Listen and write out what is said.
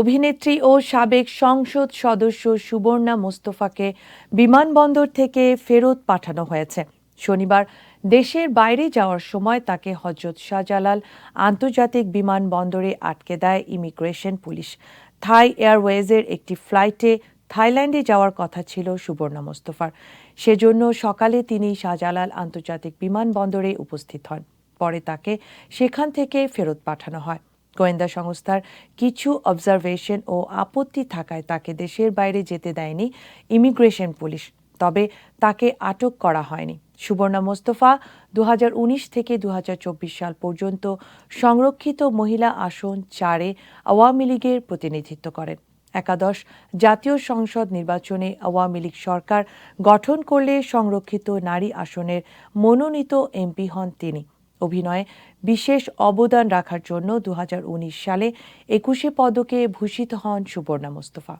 অভিনেত্রী ও সাবেক সংসদ সদস্য সুবর্ণা মোস্তফাকে বিমানবন্দর থেকে ফেরত পাঠানো হয়েছে। শনিবার দেশের বাইরে যাওয়ার সময় তাকে হজরত শাহজালাল আন্তর্জাতিক বিমানবন্দরে আটকে দেয় ইমিগ্রেশন পুলিশ। থাই এয়ারওয়েজের একটি ফ্লাইটে থাইল্যান্ডে যাওয়ার কথা ছিল সুবর্ণা মোস্তফার। সেজন্য সকালে তিনি শাহজালাল আন্তর্জাতিক বিমানবন্দরে উপস্থিত হন। পরে তাকে সেখান থেকে ফেরত পাঠানো হয়। গোয়েন্দা সংস্থার কিছু অবজারভেশন ও আপত্তি থাকায় তাকে দেশের বাইরে যেতে দেয়নি ইমিগ্রেশন পুলিশ তবে তাকে আটক করা হয়নি। সুবর্ণা মোস্তফা দু হাজার উনিশ থেকে দু হাজার চব্বিশ সাল পর্যন্ত সংরক্ষিত মহিলা আসন চারে আওয়ামী লীগের প্রতিনিধিত্ব করেন। একাদশ জাতীয় সংসদ নির্বাচনে আওয়ামী লীগ সরকার গঠন করলে সংরক্ষিত নারী আসনের মনোনীত এমপি হন তিনি। অভিনয়ে বিশেষ অবদান রাখার জন্য দু হাজার উনিশ সালে একুশে পদকে ভূষিত হন সুবর্ণা মোস্তফা।